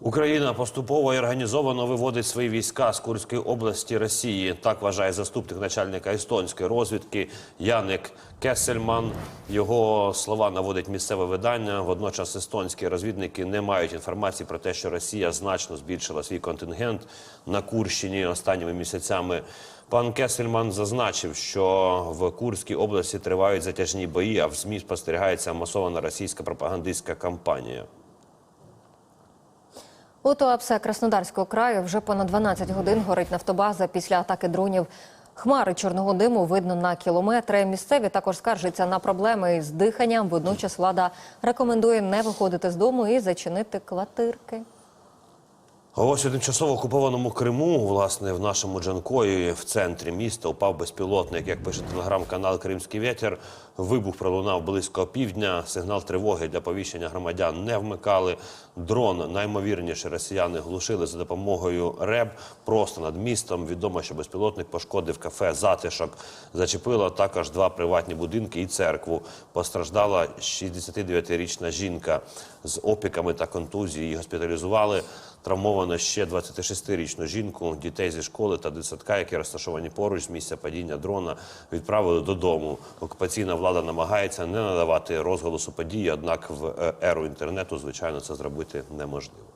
Україна поступово і організовано виводить свої війська з Курської області Росії. Так вважає заступник начальника естонської розвідки Яник Кесельман. Його слова наводить місцеве видання. Водночас естонські розвідники не мають інформації про те, що Росія значно збільшила свій контингент на Курщині останніми місяцями. Пан Кесельман зазначив, що в Курській області тривають затяжні бої, а в ЗМІ спостерігається масована російська пропагандистська кампанія. У Туапсе Краснодарського краю вже понад 12 годин горить нафтобаза після атаки дронів. Хмари чорного диму видно на кілометри. Місцеві також скаржаться на проблеми з диханням. Водночас влада рекомендує не виходити з дому і зачинити квартирки. Ось у тимчасово окупованому Криму, власне, в нашому Джанкої, в центрі міста, упав безпілотник. Як пише телеграм-канал Кримський вітер, вибух пролунав близько півдня. Сигнал тривоги для повіщення громадян не вмикали. Дрон наймовірніше росіяни глушили за допомогою РЕБ просто над містом. Відомо, що безпілотник пошкодив кафе Затишок. Зачепило також два приватні будинки і церкву. Постраждала 69-річна жінка з опіками та контузією. Її госпіталізували. Травмовано ще 26-річну жінку, дітей зі школи та дитсадка, які розташовані поруч з місця падіння дрона, відправили додому. Окупаційна влада намагається не надавати розголосу події, однак в е, еру інтернету, звичайно, це зробити неможливо.